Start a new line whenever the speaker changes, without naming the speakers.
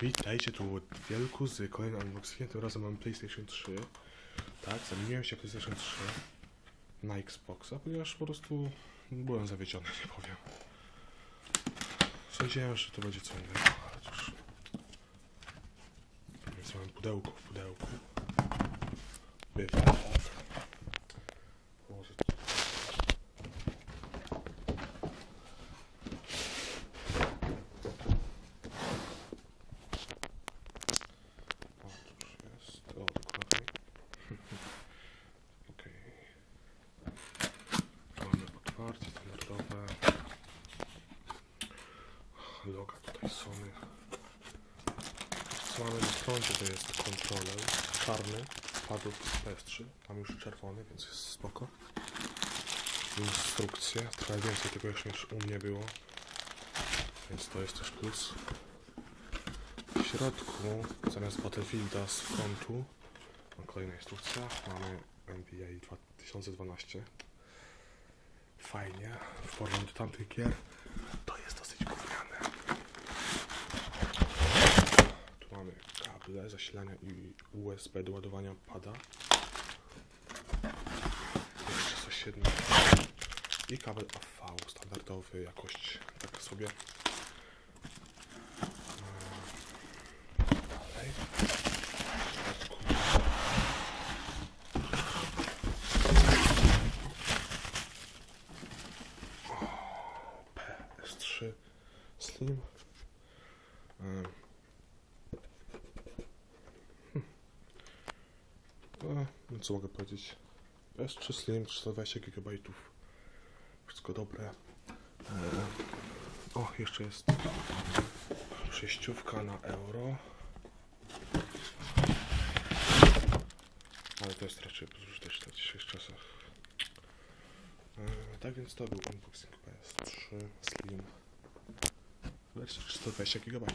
Witajcie tu Wielku z kolejnym unboxingiem, tym razem mam PlayStation 3. Tak, zamieniłem się PlayStation 3 na Xboxa, ponieważ po prostu byłem zawiedziony, nie powiem. Sądziłem, że to będzie co innego, ale cóż. Więc mam pudełko w pudełku. Bywa, tak. Może O, cóż jest? O, dokładnie. Okej. Mamy otwarcie standardowe. Loga Sony. Co mamy na froncie to jest kontroler czarny, padł z PS3. Mam już czerwony, więc jest spoko. Instrukcje. Trochę więcej tego już u mnie było. Więc to jest też plus. W środku, zamiast Battlefielda z frontu, mam kolejna instrukcja. Mamy NBA 2012. Fajnie. W porównaniu do tamtych gier to jest dosyć gówniane. Tu mamy kable zasilania i USB do ładowania pada. Jeszcze coś jednego. I kabel AV standardowy, jakość taka sobie. Dalej. O, PS3 Slim. Em. Co mogę powiedzieć? PS3 Slim 420 GB. Wszystko dobre. E, o, jeszcze jest przejściówka na euro. Ale to jest raczej bezużyteczne w dzisiejszych czasach. E, tak więc to był unboxing PS3 Slim. Wersja 420 GB.